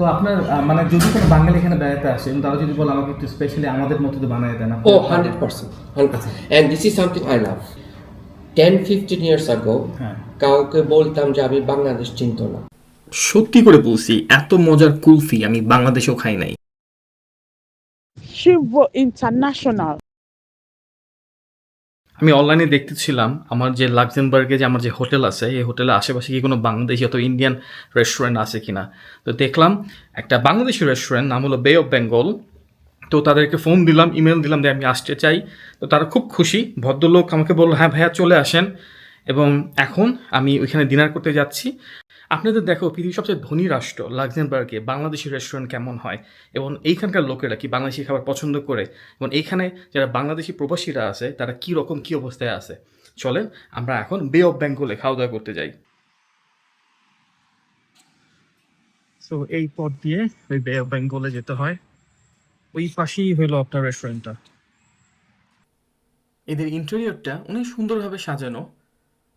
তো আপনার মানে যদি কোনো বাঙালি এখানে বেড়াতে আসে তারা যদি বলে আমাকে একটু স্পেশালি আমাদের মতো তো বানায় দেন Oh, 100%. 100%. And this is something I love. 10, 15 years হ্যাঁ কাউকে বলতাম যে আমি বাংলাদেশ চিনত না সত্যি করে বলছি এত মজার কুলফি আমি বাংলাদেশেও খাই নাই Shivo International. আমি অনলাইনে দেখতেছিলাম, আমার যে লাক্সেমবার্গে যে আমার যে হোটেল আছে, এই হোটেলের আশেপাশে কি কোনো বাংলাদেশি অথবা ইন্ডিয়ান রেস্টুরেন্ট আছে কিনা? তো দেখলাম, একটা বাংলাদেশি রেস্টুরেন্ট নাম হলো বে অফ বেঙ্গল তো তাদেরকে ফোন দিলাম ইমেল দিলাম যে আমি আসতে চাই। তো তারা খুব খুশি, ভদ্রলোক আমাকে বলল হ্যাঁ ভাইয়া, চলে আসেন। এবং এখন আমি ওইখানে ডিনার করতে যাচ্ছি। আপনাদের দেখো পৃথিবীর সবচেয়ে ধনী রাষ্ট্র লাক্সেমবার্গে বাংলাদেশি রেস্টুরেন্ট কেমন হয়? এবং এইখানকার লোকেরা কি বাংলাদেশি খাবার পছন্দ করে? এবং এইখানে যারা বাংলাদেশি প্রবাসীরা আছে তারা কি রকম কি অবস্থায় আছে? চলেন আমরা এখন বে অফ বেঙ্গলে খাওয়া দাওয়া করতে যাই। তো এই পথ দিয়ে ওই বে অফ বেঙ্গলে যেতে হয়। ওই পাশেই হলো আপনার রেস্টুরেন্টটা এদের ইন্টেরিয়রটা অনেক সুন্দরভাবে সাজানো।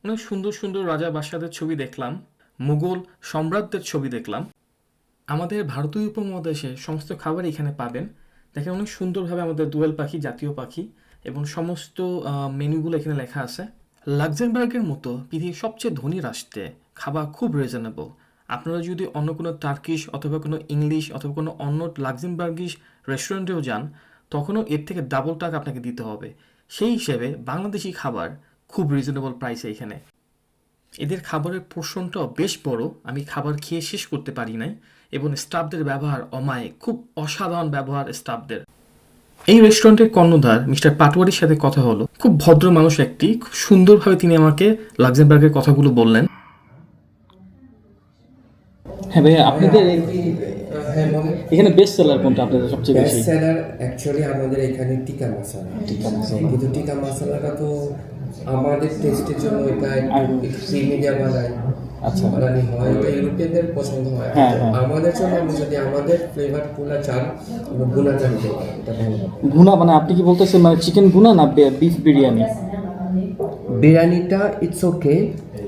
অনেক সুন্দর সুন্দর রাজা বাদশাদের ছবি দেখলাম। মুঘল সম্রাটদের ছবি দেখলাম। আমাদের ভারতীয় উপমহাদেশে সমস্ত খাবার এখানে পাবেন। দেখেন অনেক সুন্দরভাবে আমাদের দোয়েল পাখি, জাতীয় পাখি এবং সমস্ত মেনুগুলো এখানে লেখা আছে। লাক্সেমবার্গের মতো পৃথিবীর সবচেয়ে ধনী রাষ্ট্রে খাবার খুব রিজনেবল আপনারা যদি অন্য কোনো টার্কিশ অথবা কোনো ইংলিশ অথবা কোনো অন্য লাক্সেমবার্গিশ রেস্টুরেন্টেও যান, তখনও এর থেকে ডাবল টাকা আপনাকে দিতে হবে। সেই হিসেবে বাংলাদেশি খাবার খুব রিজনেবল প্রাইসে এখানে। এদের খাবারের পোর্শনটাও বেশ বড়। আমি খাবার খেয়ে শেষ করতে পারি নাই এবং স্টাফদের ব্যবহার অমায়িক খুব অসাধারণ ব্যবহার স্টাফদের। এই রেস্টুরেন্টের কর্ণধার মিস্টার পাটোয়ারির সাথে কথা হলো। খুব ভদ্র মানুষ একটি খুব সুন্দরভাবে তিনি আমাকে লাক্সেমবার্গের কথাগুলো বললেন। হ্যাঁ ভাইয়া আপনাদের হ্যাঁ এখানে বেস্ট সেলার কোনটা আপনাদের সবচেয়ে বেস্ট সেলার অ্যাকচুয়ালি আমাদের এখানে টিকা মশলা। টিকা মশলা। কিন্তু টিকা মশলাটা তো আমাদের টেস্টের জন্য এটা প্রিমিডিয়া বানায়। আচ্ছা। বানানি হয় এটা ইউরোপিয়ানদের পছন্দ হয়। হ্যাঁ, হ্যাঁ। আমাদের জন্য আমি যদি আমাদের ফ্লেভারগুলা চান গুনা চান ভুনা মানে আপনি কি বলতেছেন মানে চিকেন গুনা না বিফ বিরিয়ানি বিরিয়ানিটা ইটস ওকে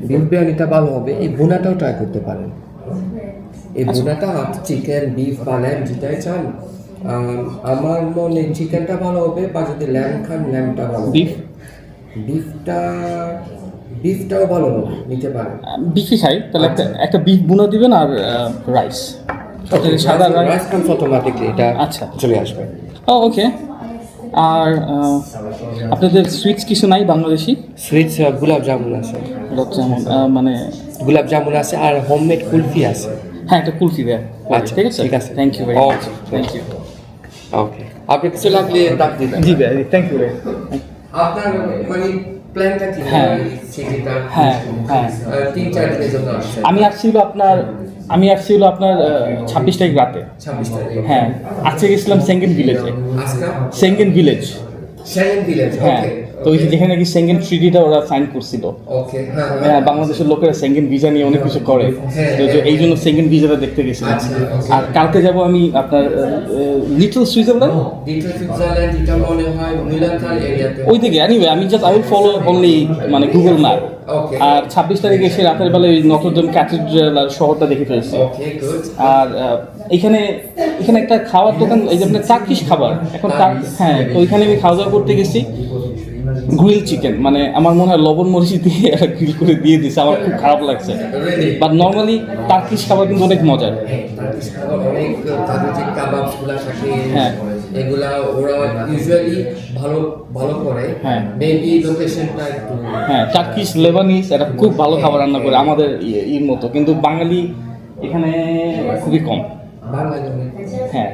বিফ বিরিয়ানিটা ভালো হবে এই গুনাটাও ট্রাই করতে পারেন। এই ভুনাটা চিকেন বিফ বা ল্যাম যেটাই চান। আম, আমার মনে চিকেনটা ভালো হবে বা যদি ল্যাম খান ল্যামটা ভালো বিফ বিফটা বিফটাও ভালো হবে নিতে পারেন বিফই খাই তাহলে একটা একটা বিফ বুনা দিবেন আর রাইস। সাদা রাইস রাইস কামস অটোমেটিকলি এটা আচ্ছা। চলে আসবে। ও ওকে আর আপনাদের সুইটস কিছু নাই বাংলাদেশি? সুইটস গোলাপ জামুন আছে। গোলাপ জামুন মানে গোলাপ জামুন আছে আর হোমমেড কুলফি আছে। হ্যাঁ একটা কুলফি দেয় আচ্ছা, ঠিক আছে? ঠিক আছে। Thank you very much thank you okay আপনি কিছু লাগলে ডাক দিবেন। জি ভাই থ্যাংক ইউ ভাই। আপনার মানে প্ল্যানটা কি? হ্যাঁ। হ্যাঁ হ্যাঁ। তিন চার দিনের জন্য আমি আসছিল আপনার আমি আসছি হলো আপনার ছাব্বিশ তারিখ রাতে। হ্যাঁ। আজকে গেছিলাম Schengen ভিলেজে। Schengen village. Schengen village হ্যাঁ। তো ওই যেখানে নাকি সেঙ্গেন ট্রিটিটা ওরা সাইন করছিল। ওকে হ্যাঁ হ্যাঁ বাংলাদেশের লোকেরা সেঙ্গেন ভিসা নিয়ে অনেক কিছু করে। তো যে এই জন্য সেঙ্গেন ভিসাটা দেখতে গেছিলাম। আচ্ছা, আর কালকে যাব আমি আপনার লিটল সুইজারল্যান্ড মনে হয় ওই দিকে এনিওয়ে আমি just I will follow only মানে গুগল ম্যাপ আর ছাব্বিশ তারিখে এসে রাতের বেলা ওই নটরডেম ক্যাথিড্রাল আর শহরটা দেখে ফেলছি। আর এখানে এখানে একটা খাওয়ার দোকান এই যে আপনার টার্কিশ খাবার। এখন হ্যাঁ তো ওইখানে আমি খাওয়া দাওয়া করতে গেছি। গ্রিল চিকেন মানে আমার মনে হয় লবণ মরিচ দিয়ে একটা গ্রিল করে দিয়ে দিছে আমার খুব খারাপ লাগছে বাট নর্মালি টার্কিশ খাবার কিন্তু অনেক মজার হ্যাঁ। করে হ্যাঁ। হ্যাঁ লেবানিস খুব ভালো খাবার রান্না করে, আমাদের ইর মতো কিন্তু বাঙালি এখানে খুবই কম হ্যাঁ।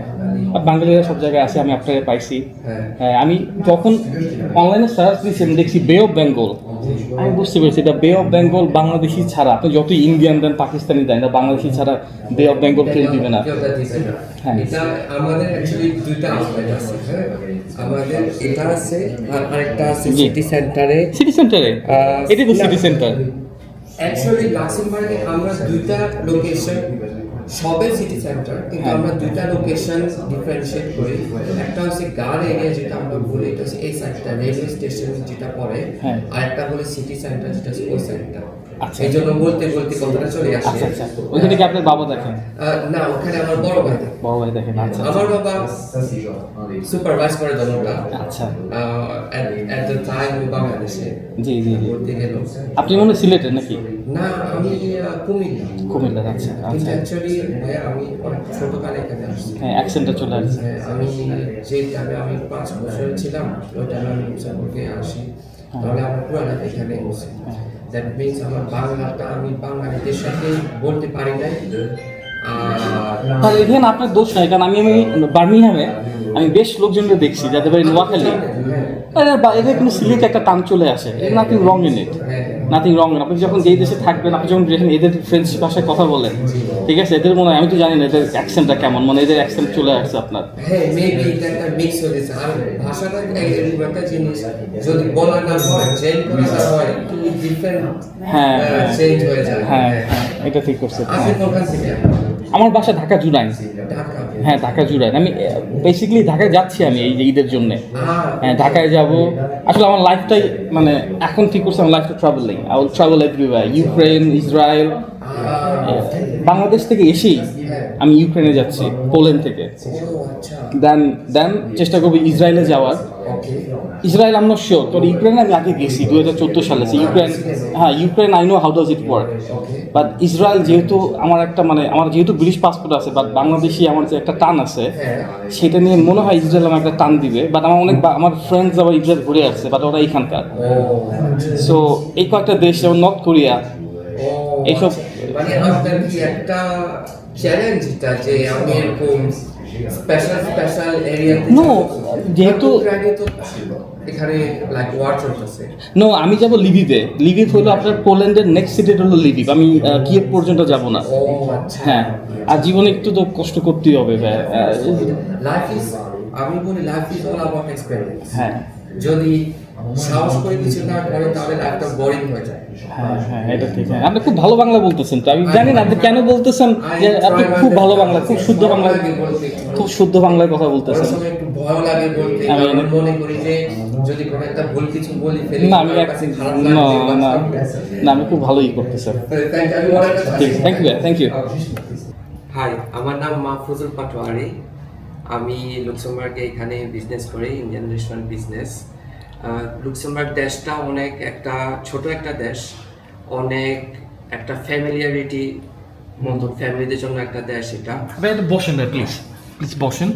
বাঙালিরা সব জায়গায় আছে আমি আপনাকে পাইছি। হ্যাঁ। হ্যাঁ আমি যখন অনলাইনে সার্চ দিচ্ছি আমি দেখছি বে অফ বেঙ্গল আমি বুঝতে পেরেছি এটা বে অফ বেঙ্গল বাংলাদেশি ছাড়া। আপনি যতই ইন্ডিয়ান দেন পাকিস্তানি দেন এটা বাংলাদেশি ছাড়া বে অফ বেঙ্গল কেউ দিবে না। না। হ্যাঁ। এটা আমাদের অ্যাকচুয়ালি দুইটা আউটলেট আছে আমাদের এটা আছে আর আরেকটা আছে সিটি সেন্টারে সিটি সেন্টারে তো সিটি সেন্টার অ্যাকচুয়ালি লাক্সেমবার্গে আমরা দুইটা লোকেশন সবে সিটি সেন্টার কিন্তু হ্যাঁ। আমরা দুইটা লোকেশন ডিফারেন্সিয়েট করি একটা হচ্ছে গার এরিয়া যেটা আমরা বলি এটা হচ্ছে এই সাইডটা রেলওয়ে স্টেশন যেটা পড়ে। আর একটা হলো সিটি সেন্টার যেটা হচ্ছে ওই সাইডটা আচ্ছা। এই জন্য বলতে বলতে কথাটা চলে আসে। আচ্ছা আচ্ছা। ওইখানে কি আপনার বাবা দেখেন? না ওখানে আমার বড় ভাই থাকে। বড় ভাই দেখেন আচ্ছা আমার বাবা সুপারভাইজ করে দলটা আচ্ছা। এট দ্য টাইম বাংলাদেশে। জি জি জি। গেল। আপনি মনে হয় সিলেটের নাকি? না আমি কুমিল্লা। কুমিল্লার আচ্ছা আচ্ছা। অ্যাকচুয়ালি আমি অনেক ছোটকালে এখানে আসছি। হ্যাঁ অ্যাকসেন্টটা চলে আসছে। হ্যাঁ, আমি যে টাইমে আমি পাঁচ বছর ছিলাম ওই টাইমে আমি লুক্সেমবুর্গে আসি। তাহলে আমার পুরানো এখানে বসে দ্যাট মিনস আমার বাংলাটা আমি বাঙালিদের সাথে বলতে পারি নাই। আর এখানে আপনার দোষ নাই কারণ আমি আমি বার্মিংহামে আমি বেশ লোকজনকে দেখছি যাদের বাড়ি নোয়াখালী। এখানে বা এদের কিন্তু সিলেট একটা টান চলে আসে nothing wrong in it nothing wrong আপনি যখন যেই দেশে থাকবেন আপনি যখন দেখেন এদের ফ্রেঞ্চ ভাষায় কথা বলেন ঠিক আছে? এদের মনে হয় আমি তো জানি না এদের অ্যাকসেন্টটা কেমন মানে এদের অ্যাকসেন্ট চলে আসছে আপনার। হ্যাঁ মেবি এটা একটা মিক্স হয়ে গেছে। আর ভাষাটা একটা জিনিস যদি বলা না হয় চেঞ্জ করা না হয় একটু ডিফারেন্ট হ্যাঁ, চেঞ্জ হয়ে যায়। হ্যাঁ হ্যাঁ এটা ঠিক করছে। আপনি কোনখান থেকে? আমার বাসা ঢাকা ঢাকা। হ্যাঁ ঢাকা জুড়ায় আমি বেসিক্যালি ঢাকায় যাচ্ছি আমি এই যে ঈদের জন্যে। হ্যাঁ ঢাকায় যাব। আসলে আমার লাইফটাই মানে এখন ঠিক করছে আমার লাইফটা travelling I will travel everywhere Ukraine Israel Bangladesh থেকে এসেই আমি ইউক্রেনে যাচ্ছি পোল্যান্ড থেকে। আচ্ছা। দেন দেন চেষ্টা করব ইসরায়েলে যাওয়ার। ইসরায়েল আমরা শিওর কারণ ইউক্রেনে আমি আগে গেছি দু হাজার চোদ্দ সালে। ইউক্রেন হ্যাঁ Ukraine I know how does it work but Israel যেহেতু আমার একটা মানে আমার যেহেতু ব্রিটিশ পাসপোর্ট আছে বাট বাংলাদেশি আমার যে একটা টান আছে সেটা নিয়ে মনে হয় ইসরায়েল আমার একটা টান দিবে। বাট আমার অনেক আমার ফ্রেন্ডস আবার ইসরায়েল ঘুরে আসছে বাট ওরা এখানকার সো এই কয়েকটা দেশ যেমন নর্থ কোরিয়া এইসব- আচ্ছা। মানে একটা চ্যালেঞ্জ যে আমি এরকম স্পেশাল স্পেশাল এরিয়াতে নো যেহেতু- এখানে লাইক ওয়ার চলতেছে নো আমি যাব লিভিভে লিভিভ হলো আপনার পোল্যান্ডের নেক্সট সিটি হলো লিভিভ আমি কি কিয়েভ পর্যন্ত যাব না। আচ্ছা। হ্যাঁ। আর জীবনে একটু তো কষ্ট করতেই হবে ভাই। লাইফ ইজ আমি বলি life is all about experience হ্যাঁ। যদি সাহস করে কিছু না করে তাহলে লাইফটা বোরিং হয়ে যায়। হ্যাঁ হ্যাঁ এটা ঠিক। হ্যাঁ। আপনি খুব ভালো বাংলা বলতেছেন তো। আমি জানি না আপনি কেন বলতেছেন যে আপনি খুব ভালো বাংলা খুব শুদ্ধ বাংলা খুব শুদ্ধ বাংলায় কথা বলতেছেন। একটু ভয় লাগে বলতে আমি- মনে করি যে যদি কোনো একটা ভুল কিছু বলি ফেলি না আমি আমার এক- কাছে খারাপ না না না আমি খুব ভালোই করতেছেন আমি অনেক thank you thank you hi আমার নাম মাহফুজুল পাটোয়ারি। আমি লুক্সেমবার্গে এখানে বিজনেস করি ইন্ডিয়ান রেস্টুরেন্ট বিজনেস লুক্সেমবার্গ দেশটা অনেক একটা ছোট একটা দেশ অনেক একটা ফ্যামিলিয়ারিটি মতো ফ্যামিলিদের জন্য একটা দেশ এটা। বসেন ভাই প্লিজ প্লিজ বসেন।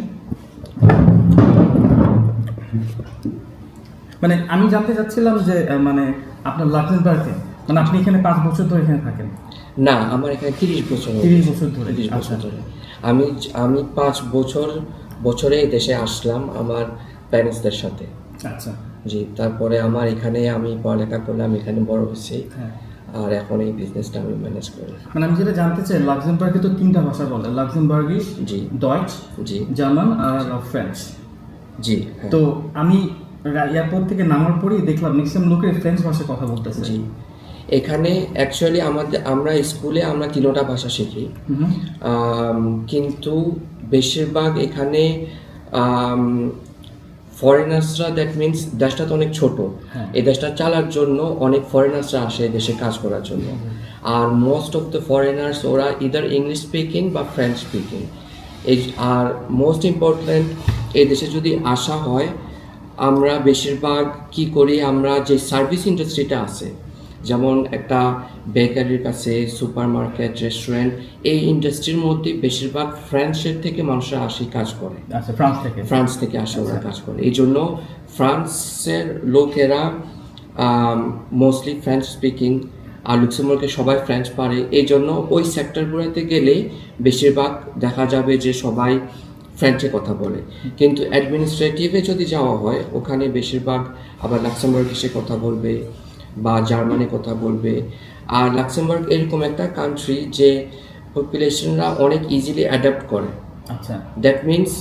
মানে আমি জানতে চাচ্ছিলাম যে মানে আপনার লাক্সেমবার্গে মানে আপনি এখানে পাঁচ বছর ধরে এখানে থাকেন? না আমার এখানে তিরিশ বছর তিরিশ বছর ধরে তিরিশ আচ্ছা। বছর ধরে। আমি আমি পাঁচ বছর বছরে এই দেশে আসলাম আমার প্যারেন্টসদের সাথে। আচ্ছা। জি তারপরে আমার এখানে আমি পড়ালেখা করলাম এখানে বড় হয়েছি। হ্যাঁ। আর এখন এই বিজনেসটা আমি ম্যানেজ করি। মানে আমি যেটা জানতে চাই লাক্সেমবার্গে তো তিনটা ভাষা বলে লাক্সেমবার্গি জি। ডয়েচ জি। জার্মান আর ফ্রেঞ্চ জি হ্যাঁ, তো আমি এয়ারপোর্ট থেকে নামার পরেই দেখলাম ম্যাক্সিমাম লোকের ফ্রেঞ্চ ভাষায় কথা বলতেছে। জি। এখানে অ্যাকচুয়ালি আমাদের আমরা স্কুলে আমরা তিনোটা ভাষা শিখি। কিন্তু বেশিরভাগ এখানে ফরেনার্সরা দ্যাট মিনস দেশটা তো অনেক ছোট। হ্যাঁ। এই দেশটা চালার জন্য অনেক ফরেনার্সরা আসে দেশে কাজ করার জন্য। আর মোস্ট অফ দ্য ফরেনার্স ওরা ইদার ইংলিশ স্পিকিং বা ফ্রেঞ্চ স্পিকিং এই আর মোস্ট ইম্পর্ট্যান্ট এই দেশে যদি আসা হয় আমরা বেশিরভাগ কি করি আমরা যে সার্ভিস ইন্ডাস্ট্রিটা আছে যেমন একটা বেকারির কাছে সুপার মার্কেট রেস্টুরেন্ট এই ইন্ডাস্ট্রির মধ্যে বেশিরভাগ ফ্রান্সের থেকে মানুষরা আসে কাজ করে। আচ্ছা ফ্রান্স থেকে? ফ্রান্স থেকে আসে ওরা কাজ করে। এই জন্য ফ্রান্সের লোকেরা মোস্টলি ফ্রেঞ্চ স্পিকিং আর লুক্সেমবুর্গে সবাই ফ্রেঞ্চ পারে। এই জন্য ওই সেক্টরগুলোতে গেলে বেশিরভাগ দেখা যাবে যে সবাই ফ্রেঞ্চে কথা বলে। কিন্তু অ্যাডমিনিস্ট্রেটিভে যদি যাওয়া হয় ওখানে বেশিরভাগ আবার লাক্সেমবার্গিসে কথা বলবে। বা জার্মানি কথা বলবে। আর লাক্সেমবার্গ এরকম একটা কান্ট্রি যে পপুলেশনরা অনেক ইজিলি অ্যাডাপ্ট করে। আচ্ছা। দ্যাট মিনস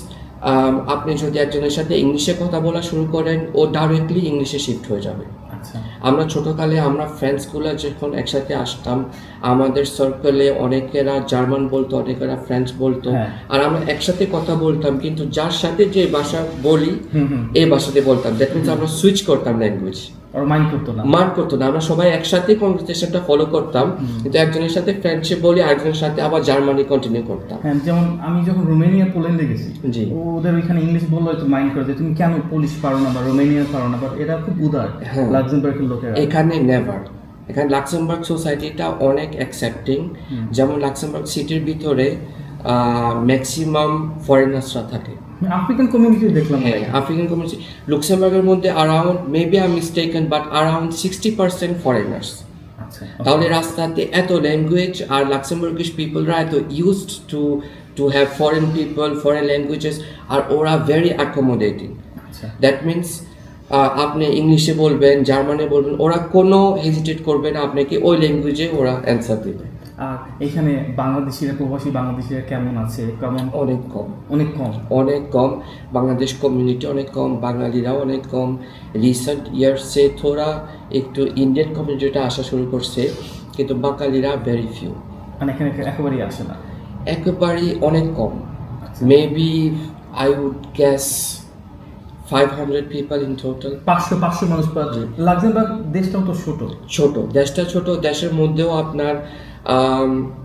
আপনি যদি একজনের সাথে ইংলিশে কথা বলা শুরু করেন ও ডাইরেক্টলি ইংলিশে শিফট হয়ে যাবে। আচ্ছা। আমরা ছোটকালে আমরা ফ্রেন্ডসগুলো যখন একসাথে আসতাম আমাদের সার্কেলে অনেকেরা জার্মান বলতো অনেকেরা ফ্রেঞ্চ বলতো। হ্যাঁ। আর আমরা একসাথে কথা বলতাম কিন্তু যার সাথে যে ভাষা বলি এই ভাষাতে বলতাম। দ্যাট মিনস আমরা সুইচ করতাম ল্যাঙ্গুয়েজ ওরা মাইন্ড করতো না। মান করতো না। আমরা সবাই একসাথে কনভারসেশনটা ফলো করতাম। কিন্তু একজনের সাথে ফ্রেন্ডশিপ বলি আরেকজনের সাথে আবার জার্মানি কন্টিনিউ করতাম। হ্যাঁ যেমন আমি যখন রোমেনিয়া পোল্যান্ডে গেছি জি। ওদের ওইখানে ইংলিশ বললে তো মাইন্ড করে তুমি কেন পুলিশ পারো না বা রোমেনিয়া পারো না? বাট এরা খুব উদার হ্যাঁ। লাক্সেমবার্গের লোকেরা। এখানে নেভার এখানে লাক্সেমবার্গ সোসাইটিটা অনেক অ্যাকসেপ্টিং যেমন লাক্সেমবার্গ সিটির ভিতরে ম্যাক্সিমাম ফরেনার্সরা থাকে। আফ্রিকান কমিউনিটি দেখলাম হ্যাঁ আফ্রিকান কমিউনিটি লুক্সেমবার্গের মধ্যে around maybe I mistaken but around sixty percent foreigners তাহলে রাস্তাতে এত ল্যাঙ্গুয়েজ আর লাক্সেমবার্গিশ পিপলরা এত used to to have foreign people foreign languages আর ওরা ভেরি অ্যাকোমোডেটিং দ্যাট মিনস আপনি ইংলিশে বলবেন জার্মানে বলবেন ওরা কোনো হেজিটেট করবে না আপনাকে ওই ল্যাঙ্গুয়েজে ওরা অ্যান্সার দেবে। এখানে বাংলাদেশিরা প্রবাসী বাংলাদেশিরা কেমন আছে? কেমন? অনেক কম। অনেক কম? অনেক কম। বাংলাদেশ কমিউনিটি অনেক কম বাঙালিরাও অনেক কম। রিসেন্ট ইয়ার্সে থোড়া একটু ইন্ডিয়ান কমিউনিটিটা আসা শুরু করছে কিন্তু বাঙালিরা ভেরি ফিউ মানে এখানে একেবারেই আসে না? একেবারেই অনেক কম। Maybe I would guess five hundred people in total পাঁচশো পাঁচশো মানুষ লাক্সেমবার্গ দেশটাও তো ছোট। ছোট। দেশটা ছোট। দেশের মধ্যেও আপনার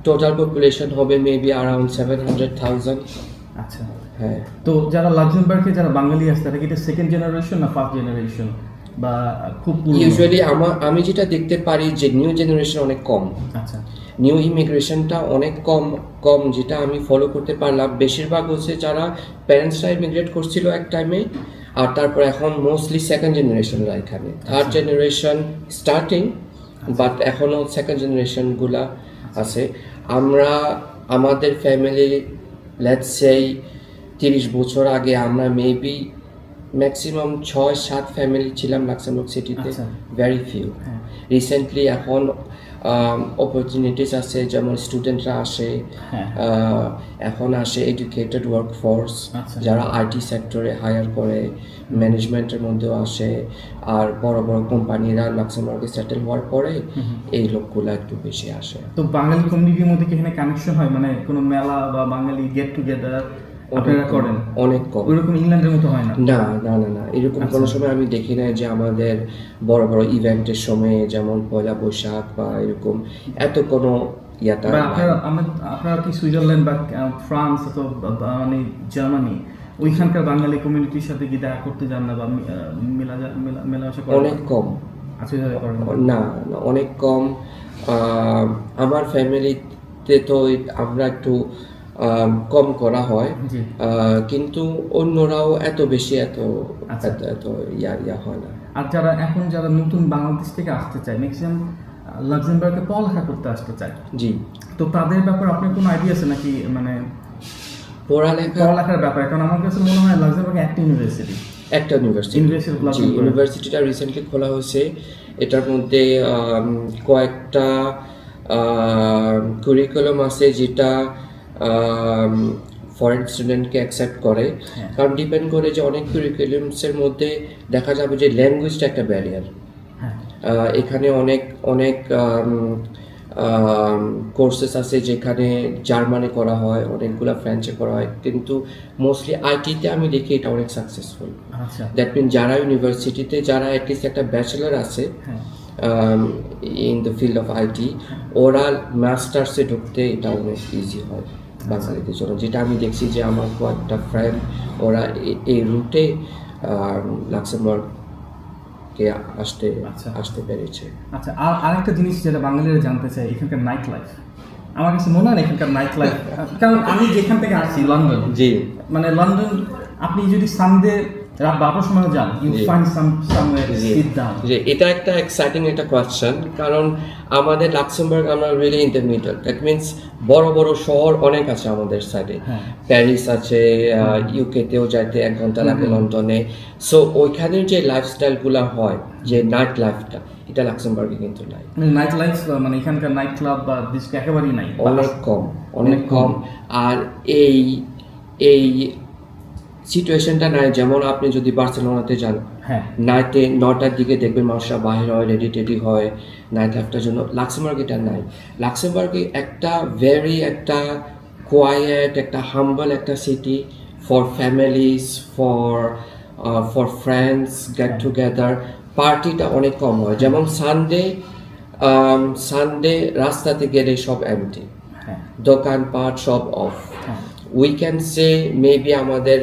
টোটাল পপুলেশন হবে maybe around seven hundred thousand আচ্ছা। হ্যাঁ। তো যারা লাক্সেমবার্গে যারা বাঙালি আছে তারা কি এটা সেকেন্ড জেনারেশন না ফার্স্ট জেনারেশন বা খুব ইউজুয়ালি আমার আমি যেটা দেখতে পারি যে নিউ জেনারেশন অনেক কম। আচ্ছা। নিউ ইমিগ্রেশনটা অনেক কম কম যেটা আমি ফলো করতে পারলাম। বেশিরভাগ হচ্ছে যারা প্যারেন্টসরা ইমিগ্রেট করছিল এক টাইমে আর তারপর এখন মোস্টলি সেকেন্ড জেনারেশনরা এখানে। থার্ড জেনারেশন স্টার্টিং বাট এখনও সেকেন্ড জেনারেশনগুলা আছে। আমরা আমাদের ফ্যামিলি লেটস সেই তিরিশ বছর আগে আমরা মেবি ম্যাক্সিমাম ছয় সাত ফ্যামিলি ছিলাম লাক্সামবুর্গ সিটিতে। Very few. রিসেন্টলি এখন অপরচুনিটিস আছে যেমন স্টুডেন্টরা আসে হ্যাঁ। এখন আসে এডুকেটেড ওয়ার্কফোর্স আচ্ছা। যারা আইটি সেক্টরে হায়ার করে ম্যানেজমেন্টের মধ্যেও আসে আর বড় বড় কোম্পানিরা লাক্সামবার্গে সেটেল হওয়ার পরে এই লোকগুলো একটু বেশি আসে তো বাঙালি কমিউনিটির মধ্যে কি এখানে কানেকশন হয় মানে কোনো মেলা বা বাঙালি গেট টুগেদার আপনারা করেন? অনেক কম। ওইরকম ইংল্যান্ডের মতো হয় না? না না না না। এরকম কোনো সময় আমি দেখি না যে আমাদের বড় বড় ইভেন্টের সময় যেমন পয়লা বৈশাখ বা এরকম এত কোনো ইয়াটা আপনারা কি সুইজারল্যান্ড বা ফ্রান্স অথবা মানে জার্মানি ওইখানকার বাঙালি কমিউনিটির সাথে কি দেখা করতে যান না বা মেলা মেলা মেলামেশা অনেক কম। আচ্ছা না? অনেক কম। আহ, আমার ফ্যামিলিতে তো আমরা একটু কম করা হয়। কিন্তু অন্যরাও এত বেশি এত আচ্ছা। এত এত ইয়া ইয়া হয় না। আর যারা এখন যারা নতুন বাংলাদেশ থেকে আসতে চায় ম্যাক্সিমাম লাক্সেমবার্গে পড়ালেখা করতে আসতে চায়। জি। তো তাদের ব্যাপারে আপনার কোনো আইডিয়া আছে নাকি? মানে পড়ালেখা পড়ালেখার ব্যাপারে কারণ আমার কাছে মনে হয় লাক্সেমবার্গ একটা ইউনিভার্সিটি একটা ইউনিভার্সিটি জি ইউনিভার্সিটিটা রিসেন্টলি খোলা হয়েছে। এটার মধ্যে কয়েকটা কুরিকুলাম আছে যেটা ফরেন স্টুডেন্টকে অ্যাকসেপ্ট করে। হ্যাঁ। কারণ ডিপেন্ড করে যে অনেক কুরিকুলামসের মধ্যে দেখা যাবে যে ল্যাঙ্গুয়েজটা একটা ব্যারিয়ার এখানে অনেক অনেক কোর্সেস আছে যেখানে জার্মানে করা হয় অনেকগুলো ফ্রেঞ্চে করা হয়। কিন্তু মোস্টলি আইটিতে আমি দেখি এটা অনেক সাকসেসফুল দ্যাট মিন যারা ইউনিভার্সিটিতে যারা অ্যাটলিস্ট একটা ব্যাচেলার আছে in the field of IT ওরা মাস্টার্সে ঢুকতে এটা অনেক ইজি হয়। বাঙালিদের জন্য। যেটা আমি দেখছি যে আমার কয়েকটা ফ্রেন্ড ওরা এই রুটে লাক্সেমবার্গকে আসতে আচ্ছা। আসতে পেরেছে। আচ্ছা আর আরেকটা জিনিস যেটা বাঙালিরা জানতে চায় এখানকার নাইট লাইফ আমার কাছে মনে হয় না এখানকার নাইট লাইফ কারণ আমি যেখান থেকে আসছি লন্ডন। জি। মানে লন্ডন আপনি যদি সানডে যে এটা একটা এক্সাইটিং একটা কোয়েশ্চেন কারণ আমাদের লাক্সেমবার্গ আমরা really in the that means বড় বড় শহর অনেক আছে আমাদের সাইডে। প্যারিস আছে ইউকেতেও যাইতে এক ঘণ্টা লাগে লন্ডনে সো ওইখানের যে লাইফস্টাইলগুলো হয় যে নাইট লাইফটা এটা লাক্সেমবার্গে কিন্তু নাই। নাইট লাইফ মানে এখানকার নাইট ক্লাব বা ডিস্ক একেবারেই নাই। অনেক কম অনেক কম। আর এই এই সিচুয়েশনটা নাই যেমন আপনি যদি বার্সেলোনাতে যান হ্যাঁ। নাইটে নটার দিকে দেখবেন মানুষরা বাহির হয় রেডি টেডি হয় নাইট লাইফটার জন্য। লাক্সেমবার্গ এটা নাই। লাক্সেমবার্গে একটা ভেরি একটা কোয়াইট একটা হাম্বল একটা city for families for for friends get together পার্টিটা অনেক কম হয়। যেমন সানডে সানডে রাস্তাতে গেলে সব এমটি হ্যাঁ। দোকানপাট সব অফ উইকেন্ডসে মেবি আমাদের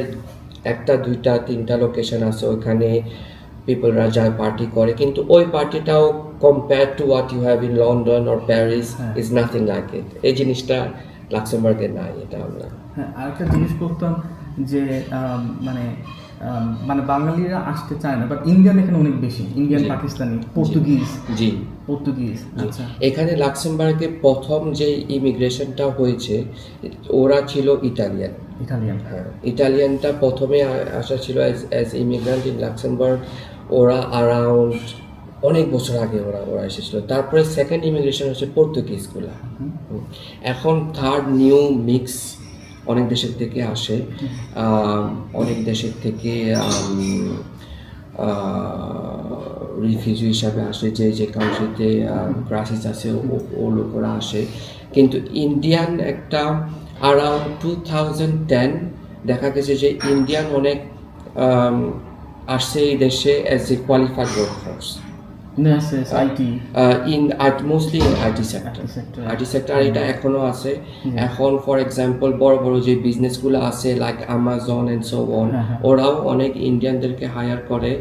একটা দুইটা তিনটা লোকেশন আছে ওইখানে পিপলরা যায় পার্টি করে। কিন্তু ওই পার্টিটাও compare to what you have in London or Paris is nothing like it এই জিনিসটা লাক্সেমবার্গে নাই এটা আমরা। হ্যাঁ আরেকটা জিনিস করতাম যে মানে মানে বাঙালিরা আসতে চায় না বাট ইন্ডিয়ান এখানে অনেক বেশি। ইন্ডিয়ান পাকিস্তানি পর্তুগিজ জি। পর্তুগিজ আচ্ছা। এখানে লাক্সেমবার্গে প্রথম যে ইমিগ্রেশনটা হয়েছে ওরা ছিল ইটালিয়ান ইটালিয়ান হ্যাঁ, ইটালিয়ানটা প্রথমে আসা ছিল অ্যাজ ইমিগ্রান্ট ইন লাক্সেমবার্গ ওরা অ্যারাউন্ড অনেক বছর আগে ওরা ওরা এসেছিল। তারপরে সেকেন্ড ইমিগ্রেশন হচ্ছে পর্তুগিজগুলো এখন থার্ড নিউ মিক্স অনেক দেশের থেকে আসে। অনেক দেশের থেকে রিফিউজি হিসাবে আসে। যে যে কান্ট্রিতে ক্রাইসিস আছে ও- ও লোকরা আসে। কিন্তু ইন্ডিয়ান একটা অ্যারাউন্ড টু থাউজেন্ড টেন দেখা গেছে যে ইন্ডিয়ান অনেক আসছে এই দেশে as a qualified workforce necessarily IT in mostly in IT sector IT sector এটা এখনও আছে। এখন ফর এক্সাম্পল বড় বড় যে বিজনেসগুলো আছে like Amazon and so on. ওরাও অনেক ইন্ডিয়ানদেরকে হায়ার করে।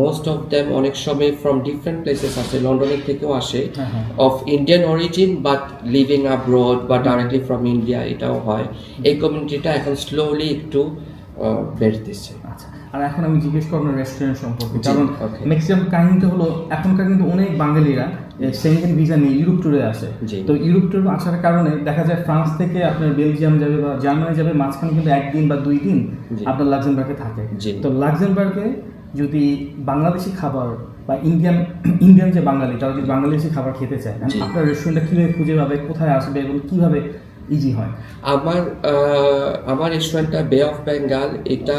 মোস্ট অফ দ্যাম অনেক সময় ফ্রম ডিফারেন্ট প্লেসেস আসে লন্ডনের থেকেও আসে। Of Indian origin but living abroad বা ডাইরেক্টলি ফ্রম ইন্ডিয়া এটাও হয় এই কমিউনিটিটা এখন স্লোলি একটু বেড়তেছে আচ্ছা আর এখন আমি জিজ্ঞেস করব রেস্টুরেন্ট সম্পর্কে কারণ. ম্যাক্সিমাম কাহিনীটা হলো এখনকার কিন্তু অনেক বাঙালিরা সেঙ্গেন ভিসা নিয়ে ইউরোপ ট্যুরে আসে। তো ইউরোপ ট্যুর আসার কারণে দেখা যায় ফ্রান্স থেকে আপনার বেলজিয়াম যাবে বা জার্মানি যাবে মাঝখানে কিন্তু একদিন বা দুই দিন। আপনার লাক্সেমবার্গে থাকে। তো লাক্সেমবার্গে যদি বাংলাদেশি খাবার বা ইন্ডিয়ান ইন্ডিয়ান যে বাঙালি তারা যদি বাংলাদেশি খাবার খেতে চায় জি। আপনার রেস্টুরেন্টটা কীভাবে খুঁজে পাবে কোথায় আসবে এবং কীভাবে ইজি হয়? আমার আমার রেস্টুরেন্টটা বে অফ বেঙ্গল এটা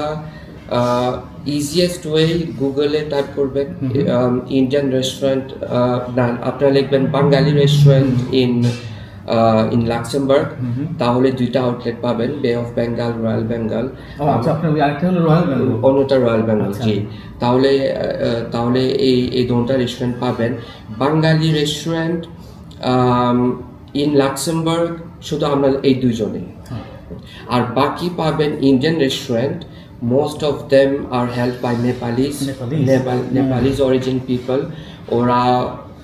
ইজিয়েস্ট ওয়ে গুগলে টাইপ করবেন ইন্ডিয়ান রেস্টুরেন্ট না আপনারা লিখবেন Bangali restaurant in in Luxembourg তাহলে দুইটা আউটলেট পাবেন Bay of Bengal royal Bengal Bengal অন্যটা রয়্যাল বেঙ্গল আচ্ছা। জি। তাহলে তাহলে এই এই দুটা রেস্টুরেন্ট পাবেন। বাঙালি রেস্টুরেন্ট ইন লাক্সেমবার্গ শুধু আমরা এই দুজনেই আর বাকি পাবেন Indian restaurant most of them are help by Nepalis Nepalese. Nepal Nepalese origin people ওরা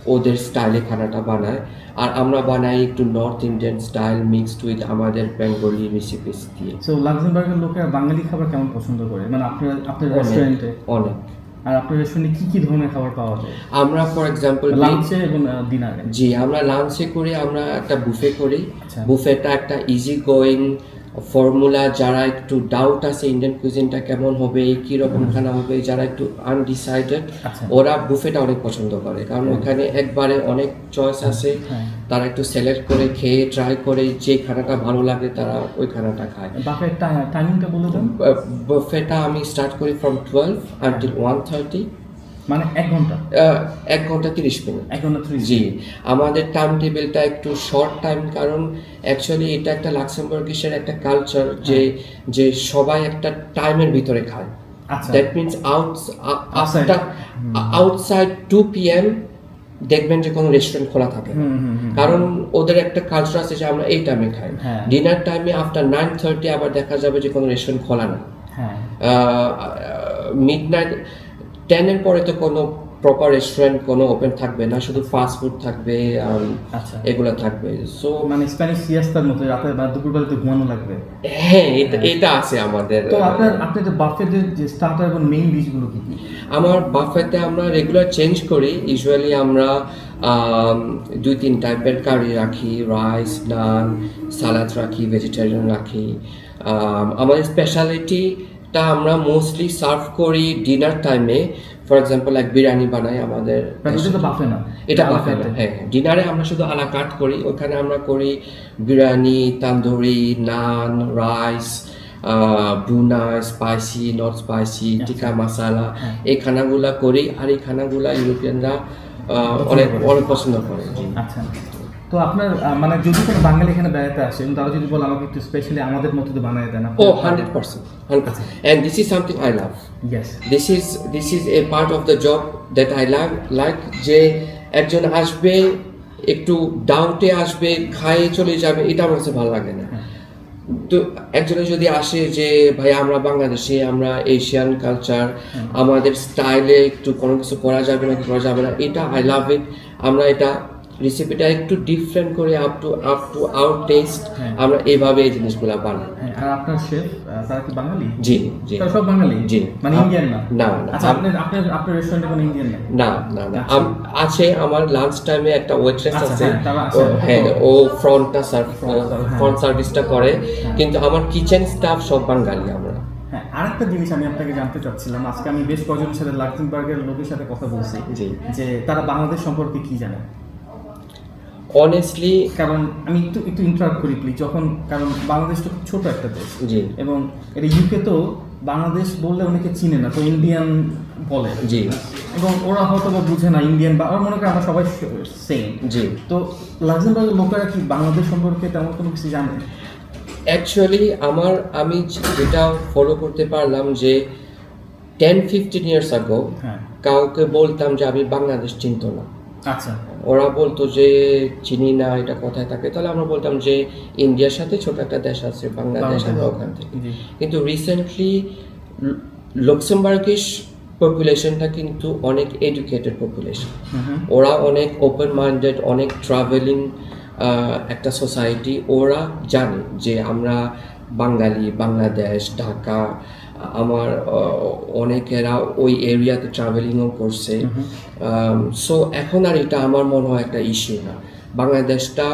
ওদের স্টাইলে খানাটা বানায়। আর আমরা বানাই একটু north Indian style mixed with আমাদের বেঙ্গলি রেসিপিস দিয়ে। সো লাক্সেমবার্গের লোকেরা বাঙালি খাবার কেমন পছন্দ করে? মানে আপনার আপনার রেস্টুরেন্টে অনেক। আর আপনার রেস্টুরেন্টে কি কি ধরনের খাবার পাওয়া যায়? আমরা ফর এক্সাম্পল লাঞ্চে এবং ডিনারে জি আমরা লাঞ্চে করে আমরা একটা বুফে করি। আচ্ছা। বুফেটা একটা ইজি গোয়িং ফর্মুলা যারা একটু ডাউট আছে ইন্ডিয়ান কুইজিনটা কেমন হবে কি রকম খানা হবে যারা একটু আনডিসাইডেড আচ্ছা। ওরা বুফেটা অনেক পছন্দ করে। কারণ ওখানে একবারে অনেক চয়েস আছে। হ্যাঁ। তারা একটু সিলেক্ট করে খেয়ে ট্রাই করে যে খানাটা ভালো লাগে তারা ওই খানাটা খায়। বাফের টাইমিংটা বলে দেন। বুফেটা আমি স্টার্ট করি from twelve until one thirty মানে এক ঘণ্টা? এক ঘণ্টা তিরিশ মিনিট। এক ঘণ্টা ত্রিশ জি। আমাদের টাইম টেবিলটা একটু শর্ট টাইম কারণ অ্যাকচুয়ালি এটা একটা লাক্সেমবার্গিসের একটা কালচার যে যে সবাই একটা টাইমের ভিতরে খায়। আচ্ছা। That means out after outside two P M দেখবেন যে কোনো রেস্টুরেন্ট খোলা থাকে। কারণ ওদের একটা কালচার আছে যে আমরা এই টাইমে খাই। হ্যাঁ। ডিনার টাইমে আফটার নাইন থার্টি আবার দেখা যাবে যে কোনো রেস্টুরেন্ট খোলা না। হ্যাঁ। মিড নাইট টেনের পরে তো কোনো প্রপার রেস্টুরেন্ট কোনো ওপেন থাকবে না শুধু ফাস্ট ফুড থাকবে um, আচ্ছা। এগুলো থাকবে। সো মানে স্প্যানিশ সিয়াস্তার মতো রাতে বা দুপুরবেলাতে ঘুমানো লাগবে। হ্যাঁ এটা এটা আছে আমাদের তো আপনার আপনার যে বাফেটের যে স্টার্টার এবং মেইন ডিশগুলো কি কি? আমার বাফেতে আমরা রেগুলার চেঞ্জ করি। ইউজুয়ালি আমরা আম, দুই তিন টাইপের কারি রাখি রাইস নান সালাদ রাখি ভেজিটেরিয়ান রাখি। আম, আমাদের স্পেশালিটিটা আমরা মোস্টলি সার্ভ করি ডিনার টাইমে ফর এক্সাম্পল এক বিরিয়ানি বানাই আমাদের বাফে না। এটা বাফে না হ্যাঁ ডিনারে আমরা শুধু আলা কাট করি। ওখানে আমরা করি biryani tandoori naan rice bhuna spicy not spicy tikka masala এই খানাগুলা করি। আর এই খানাগুলা ইউরোপিয়ানরা অনেক অনেক পছন্দ করে। আচ্ছা। তো আপনার মানে যদি কোনো বাঙালি এখানে বেড়াতে আসে এবং তারা যদি বলে আমাকে একটু স্পেশালি আমাদের মতো বানিয়ে দেন Oh, 100%. 100%. And this is something I love. Yes This is this is a part of the job that I like like যে একজন আসবে একটু ডাউটে আসবে খায়ে চলে যাবে এটা আমার কাছে ভালো লাগে না তো একজনে যদি আসে যে ভাই আমরা বাংলাদেশে আমরা এশিয়ান কালচার আমাদের স্টাইলে একটু কোনো কিছু করা যাবে না করা যাবে না এটা আই লাভ ইট আমরা এটা রেসিপিটা একটু ডিফারেন্ট করে up to up to out taste আমরা এইভাবে এই জিনিসগুলো বানাই। হ্যাঁ আর আপনার শেফ তারা কি বাঙালি? জি জি। তারা সব বাঙালি? জি। মানে ইন্ডিয়ান না? না। আচ্ছা আপনার আপনার আপনার রেস্টুরেন্টে কোনো ইন্ডিয়ান না না না। আছে আমার লাঞ্চ টাইমে একটা ওয়েট্রেস আচ্ছা, আছে। হ্যাঁ, ও- হ্যাঁ ফ্রন্টটা হ্যাঁ। ফ্রন্ট সার্ভিসটা করে। কিন্তু আমার কিচেন স্টাফ সব বাঙালি আমরা। হ্যাঁ আরেকটা জিনিস আমি আপনাকে জানতে চাচ্ছিলাম। আজকে আমি বেশ কজনের সাথে লাক্সেমবার্গের লোকের সাথে কথা বলছি। যে তারা বাংলাদেশ সম্পর্কে কি জানে? অনেস্টলি কারণ আমি একটু একটু ইন্টারাক্ট করি প্লিজ যখন কারণ বাংলাদেশ তো ছোট একটা দেশ। জি। এবং এটা ইউকে তো বাংলাদেশ বললে অনেকে চিনে না তো ইন্ডিয়ান বলে। জি। এবং ওরা হয়তো বা বুঝে না ইন্ডিয়ান বা ওরা মনে করে আমরা সবাই সেম জি। তো লাক্সেমবার্গের লোকেরা কি বাংলাদেশ সম্পর্কে তেমন কোনো কিছু জানে? অ্যাকচুয়ালি আমার আমি যেটা ফলো করতে পারলাম যে টেন ফিফটিন ইয়ার্স আগো হ্যাঁ। কাউকে বলতাম যে আমি বাংলাদেশ চিনত না। আচ্ছা। ওরা বলতো যে চিনি না এটা কোথায় থাকে। তাহলে আমরা বলতাম যে ইন্ডিয়ার সাথে ছোট একটা দেশ আছে বাংলাদেশ আমরা ওখান থেকে। কিন্তু রিসেন্টলি লক্সেমবার্গিশ পপুলেশনটা কিন্তু অনেক এডুকেটেড পপুলেশন ওরা অনেক ওপেন মাইন্ডেড অনেক ট্রাভেলিং একটা সোসাইটি ওরা জানে যে আমরা বাঙালি বাংলাদেশ ঢাকা আমার অনেকেরা ওই এরিয়াতে ট্রাভেলিংও করছে। সো এখন আর এটা আমার মনে হয় একটা ইস্যু না। বাংলাদেশটা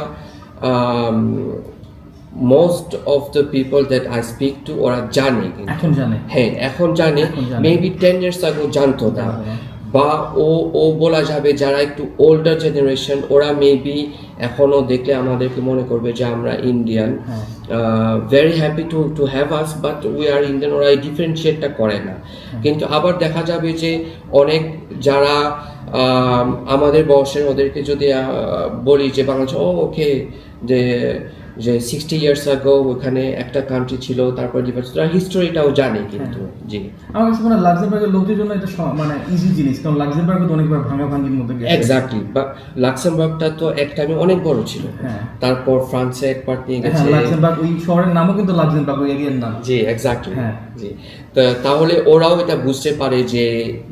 most of the people that I speak to ওরা জানে এখন জানে। হ্যাঁ এখন জানে। মেবি টেন ইয়ার্স আগে জানতো না। জানতো না। বা ও ও বলা যাবে যারা একটু ওল্ডার জেনারেশন ওরা মেবি এখনও দেখলে আমাদেরকে মনে করবে যে আমরা ইন্ডিয়ান হ্যাঁ। Very happy to to have us but we are Indian ওরা এই ডিফারেন্সিয়েটটা করে না। কিন্তু আবার দেখা যাবে যে অনেক যারা আম, আমাদের বয়সের ওদেরকে যদি বলি যে বাংলাদেশ ও ওকে যে যে সিক্সটি ইয়ার্স আগো ওখানে একটা কান্ট্রি ছিল তারপর হিস্টোরিটাও জানে কিন্তু জি। আমার কাছে মনে হয় লাক্সেমবার্গের লোকদের জন্য এটা মানে ইজি জিনিস কারণ লাক্সেমবার্গ তো অনেকবার ভাঙা ভাঙির মধ্যে এক্স্যাক্টলি বা লাক্সেমবার্গটা তো এক টাইমে অনেক বড় ছিল। হ্যাঁ। তারপর ফ্রান্সে নিয়ে হ্যাঁ গেছে। লাক্সেমবার্গ ওই শহরের নামও কিন্তু লাক্সেমবার্গ এরিয়ার নাম। জি এক্স্যাক্টলি হ্যাঁ। জি। তাহলে ওরাও এটা বুঝতে পারে যে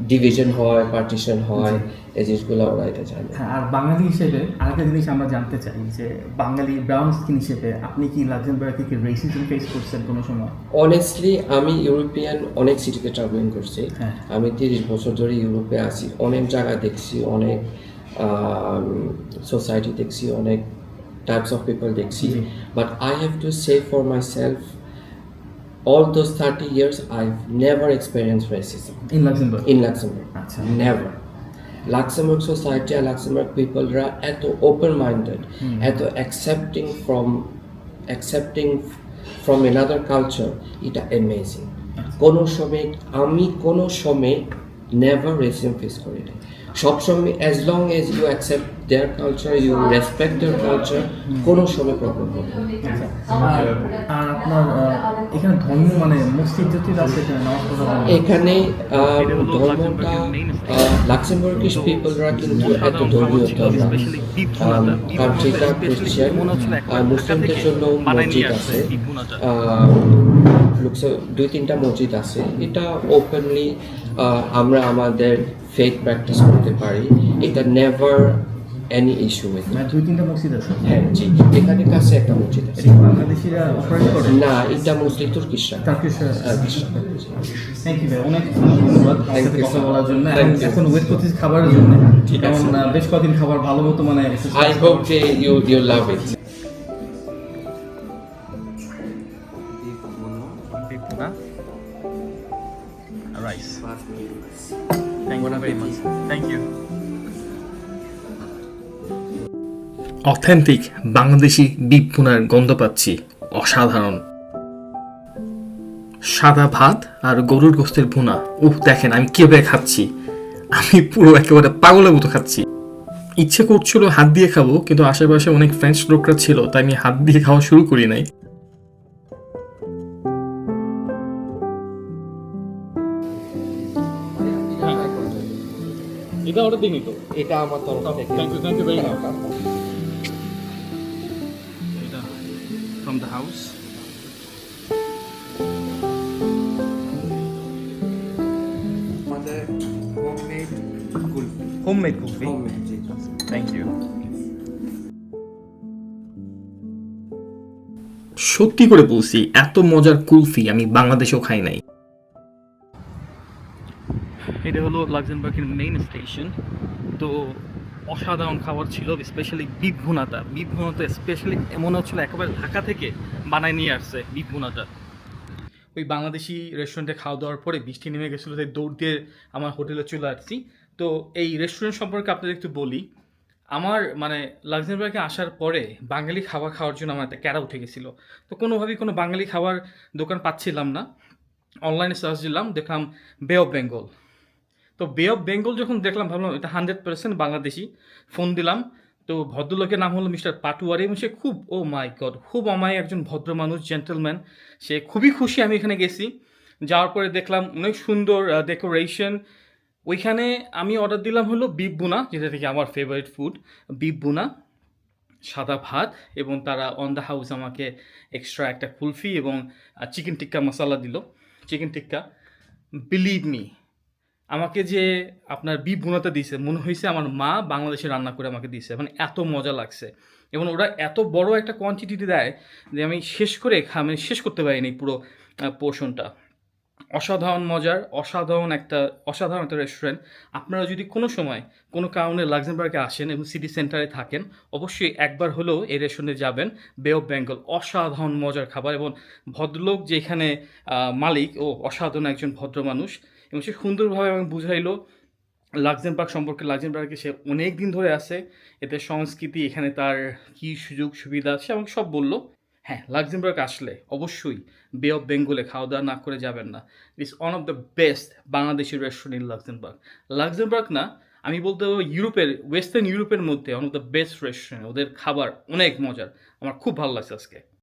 ডিভিশন হয় পার্টিশন হয়। এই জিনিসগুলো ওরা এটা জানে হ্যাঁ আর বাঙালি হিসেবে আরেকটা জিনিস আমরা জানতে চাই যে বাঙালি ব্রাউন স্কিন হিসেবে আপনি কি লাক্সেমবার্গে কি রেসিজম ফেস করছেন কোনো সময় অনেস্টলি আমি ইউরোপিয়ান অনেক সিটিতে ট্রাভেলিং করছি হ্যাঁ। আমি তিরিশ বছর ধরে ইউরোপে আছি অনেক জায়গা দেখছি অনেক সোসাইটি দেখছি অনেক টাইপস অফ পিপল দেখছি। But I have to say for myself all those 30 years I've never experienced racism in Luxembourg in Luxembourg. আচ্ছা। Never. Luxembourg সোসাইটি আর Luxembourg পিপলরা এত ওপেন মাইন্ডেড এত accepting from accepting from another culture এটা amazing কোনো সময় আমি কোনো সময় নেভার রেসিম ফেস করি নাই সবসময় as long as you accept their culture you respect their culture কোনো সময় প্রবলেম হবে আর আর আপনার এখানে ধর্ম মানে মসজিদ যদি আছে এখানে নামাজ ধর্মটা লাক্সেমবার্গিশ পিপলরা কিন্তু এত ধর্মীয় কান্ট্রিটা খ্রিস্টান মুসলিমদের জন্য মসজিদ আছে। আহ, লুক্সে- দুই তিনটা মসজিদ আছে। এটা ওপেনলি আমরা আমাদের ফেক প্র্যাকটিস করতে পারি। এটা নেভার এনি ইস্যু উইথ মানে দুই তিনটা মসজিদ আছে হ্যাঁ জি এখানে কাছে একটা মসজিদ আছে। বাংলাদেশিরা অপারেট করে? না এটা মুসলিম তুর্কিশরা। থ্যাংক ইউ ভাই। অনেক ধন্যবাদ কথা বলার জন্য। এখন- ওয়েট করতেছি খাবারের জন্য। কারণ বেশ কদিন খাবার ভালো মতো মানে আই হোপ যে you you love it. Authentic Bangladeshi beef ভুনার গন্ধ পাচ্ছি। অসাধারণ। সাদা ভাত আর গরুর গোস্তের ভুনা। উহ দেখেন আমি কীভাবে খাচ্ছি। আমি পুরো একেবারে পাগলের মতো খাচ্ছি। ইচ্ছে করছিল হাত দিয়ে খাব কিন্তু আশেপাশে অনেক ফ্রেঞ্চ লোকরা ছিল তাই আমি হাত দিয়ে খাওয়া শুরু করি নাই। এটা অর্ডার তো? এটা আমার তরফ থেকে। Thank you thank you very much the house আমাদের homemade kulfi homemade kulfi homemade G thank you সত্যি করে বলছি এত মজার কুলফি আমি বাংলাদেশেও খাই নাই। এটা হলো লাক্সেমবার্গের মেইন স্টেশন তো অসাধারণ খাবার ছিল স্পেশালি বিপ ভুনাটা বিপ ভুনাটা স্পেশালি এমন হচ্ছিল, একেবারে ঢাকা থেকে বানায় নিয়ে আসছে বিপ ভুনাটা ওই বাংলাদেশি রেস্টুরেন্টে খাওয়া দাওয়ার পরে বৃষ্টি নেমে গেছিল, তাই দৌড় দিয়ে আমার হোটেলে চলে আসছি। তো এই রেস্টুরেন্ট সম্পর্কে আপনাদের একটু বলি, আমার মানে লাক্সেমবার্গে আসার পরে বাঙালি খাবার খাওয়ার জন্য আমার একটা ক্যারা উঠে গেছিল। তো কোনোভাবেই কোনো বাঙালি খাবার দোকান পাচ্ছিলাম না। অনলাইনে সার্চ দিলাম, দেখলাম বে অফ বেঙ্গল তো বে অফ বেঙ্গল যখন দেখলাম, ভাবলাম এটা হান্ড্রেড পার্সেন্ট বাংলাদেশি। ফোন দিলাম, তো ভদ্রলোকের নাম হলো মিস্টার পাটুয়ারি এবং সে খুব, ও মাই গড, খুব অমায় একজন ভদ্র মানুষ জেন্টলম্যান সে খুবই খুশি আমি এখানে গেছি। যাওয়ার পরে দেখলাম অনেক সুন্দর ডেকোরেশন ওইখানে আমি অর্ডার দিলাম হলো বিপ বুনা যেটা থেকে আমার ফেভারিট ফুড বিপ বুনা সাদা ভাত এবং তারা অন দ্য হাউস আমাকে এক্সট্রা একটা কুলফি এবং চিকেন টিক্কা মশলা দিল। চিকেন টিক্কা বিলিভ মি আমাকে যে আপনার বি বুনাতে দিয়েছে মনে হয়েছে আমার মা বাংলাদেশে রান্না করে আমাকে দিয়েছে। মানে এত মজা লাগছে। এবং ওরা এত বড় একটা কোয়ান্টিটি দেয় যে আমি শেষ করে খা মানে শেষ করতে পারিনি পুরো পোর্শনটা অসাধারণ মজার অসাধারণ একটা অসাধারণ একটা রেস্টুরেন্ট আপনারা যদি কোনো সময় কোনো কারণে লাক্সেমবার্গে আসেন এবং সিটি সেন্টারে থাকেন অবশ্যই একবার হলেও এই রেস্টুরেন্টে যাবেন বে অফ বেঙ্গল অসাধারণ মজার খাবার এবং ভদ্রলোক যে এখানে আহ, মালিক ও অসাধারণ একজন ভদ্র মানুষ এবং সে সুন্দরভাবে আমাকে বুঝাইলো। লাক্সেমবার্গ সম্পর্কে লাক্সেমবার্গে সে অনেক দিন ধরে আছে। এতে সংস্কৃতি, এখানে তার কী সুযোগ সুবিধা, সে আমাকে সব বলল। হ্যাঁ লাক্সেমবার্গ আসলে অবশ্যই বে অফ বেঙ্গলে খাওয়া দাওয়া না করে যাবেন না। It's one of the best Bangladeshi restaurant in Luxembourg Luxembourg না, আমি বলতে পারব ইউরোপের ওয়েস্টার্ন ইউরোপের মধ্যে one of the best restaurant ওদের খাবার অনেক মজার। আমার খুব ভালো লাগছে আজকে।